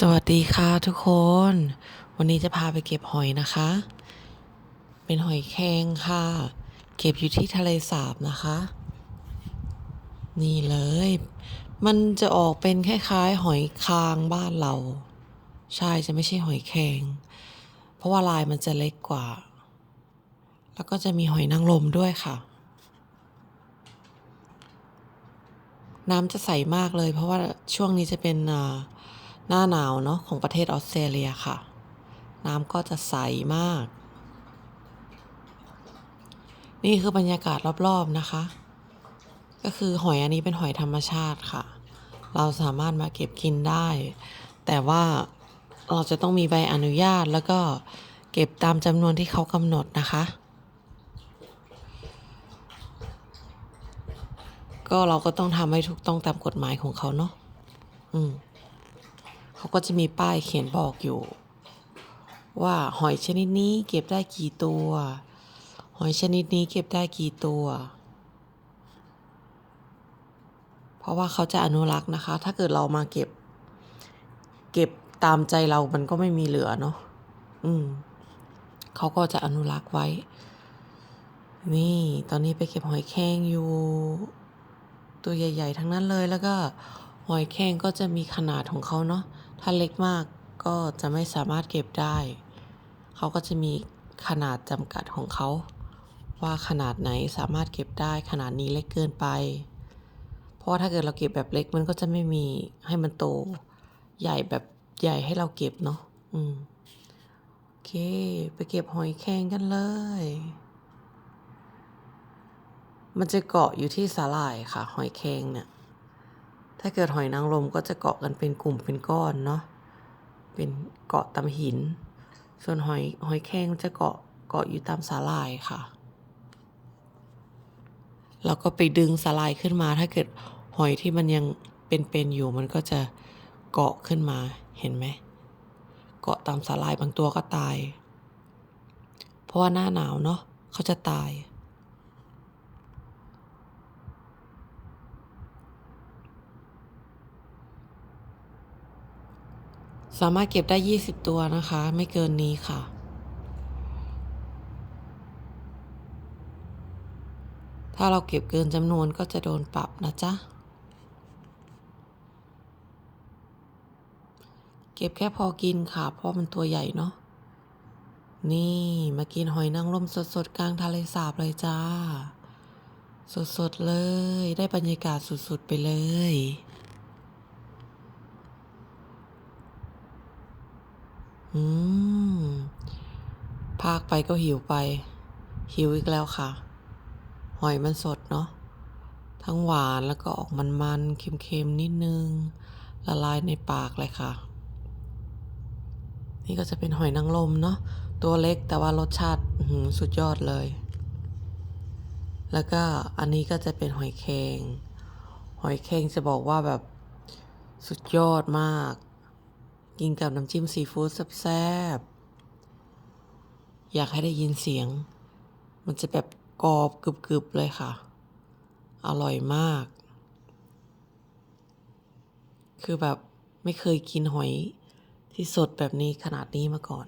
สวัสดีค่ะทุกคน วันนี้จะพาไปเก็บหอยนะคะ เป็นหอยแครงค่ะ เก็บอยู่ที่ทะเลสาบนะคะ นี่เลย มันจะออกเป็นคล้ายๆ หอยคางบ้านเรา ใช่จะไม่ใช่หอยแครงเพราะว่าลายมันจะเล็กกว่า แล้วก็จะมีหอยนางรมด้วยค่ะ น้ำจะใสมากเลย เพราะว่าช่วงนี้จะเป็นอ่า หน้าหนาวเนาะของประเทศออสเตรเลียค่ะ น้ำก็จะใสมาก นี่คือบรรยากาศรอบๆนะคะ ก็คือหอยอันนี้เป็นหอยธรรมชาติค่ะ เราสามารถมาเก็บกินได้ แต่ว่าเราจะต้องมีใบอนุญาตแล้วก็เก็บตามจำนวนที่เขากำหนดนะคะ ก็เราก็ต้องทำให้ถูกต้องตามกฎหมายของเขาเนาะอืม เขาก็จะมีป้ายเขียนบอกอยู่ ว่าหอยชนิดนี้เก็บได้กี่ตัว หอยชนิดนี้เก็บได้กี่ตัว เพราะว่าเขาจะอนุรักษ์นะคะ ถ้าเกิดเรามาเก็บ เก็บตามใจเรามันก็ไม่มีเหลือเนาะอืมเขาก็จะอนุรักษ์ไว้ นี่ตอนนี้ไปเก็บหอยแครงอยู่ ตัวใหญ่ ๆ ทั้งนั้นเลยแล้วก็หอยแครงก็จะมีขนาดของเขาเนาะ ถ้าเล็กมากก็จะไม่สามารถเก็บได้ เขาก็จะมีขนาดจำกัดของเขา ว่าขนาดไหนสามารถเก็บได้ขนาดนี้เล็กเกินไป เพราะว่าถ้าเกิดเราเก็บแบบเล็กมันก็จะไม่มีให้มันโตใหญ่แบบใหญ่ให้เราเก็บเนาะอืมโอเค ไปเก็บหอยแครงกันเลย มันจะเกาะอยู่ที่สาหร่ายค่ะ หอยแครงเนี่ย ถ้าเกิดหอยนางรมก็จะเกาะกันเป็นกลุ่มเป็นก้อนเนาะ เป็นเกาะตามหิน ส่วนหอยหอยแครงจะเกาะเกาะอยู่ตามสาหร่ายค่ะ แล้วก็ไปดึงสาหร่ายขึ้นมา ถ้าเกิดหอยที่มันยังเป็นๆอยู่มันก็จะเกาะขึ้นมา เห็นไหม เกาะตามสาหร่ายบางตัวก็ตาย เพราะว่าหน้าหนาวเนาะเขาจะตาย สามารถเก็บได้ 20 ตัวนะคะ ไม่เกินนี้ค่ะ ถ้าเราเก็บเกินจำนวนก็จะโดนปรับนะจ๊ะ เก็บแค่พอกินค่ะ เพราะมันตัวใหญ่เนาะ นี่มากินหอยนางรมสดๆ กลางทะเลสาบเลยจ้า สดๆ เลย ได้บรรยากาศสุดๆ ไปเลย อืมพากไปก็หิวไป หิวอีกแล้วค่ะ หอยมันสดเนาะ ทั้งหวานแล้วก็ออกมันๆ เค็มๆ นิดนึง ละลายในปากเลยค่ะ นี่ก็จะเป็นหอยนางรมเนาะ ตัวเล็กแต่ว่ารสชาติหสุดยอดเลย แล้วก็อันนี้ก็จะเป็นหอยแครง หอยแครงจะบอกว่าแบบสุดยอดมาก กินกับน้ำจิ้มซีฟู้ดแซ่บๆอยากให้ได้ยินเสียง มันจะแบบกรอบกรึบๆเลยค่ะ อร่อยมาก คือแบบไม่เคยกินหอยที่สดแบบนี้ขนาดนี้มาก่อน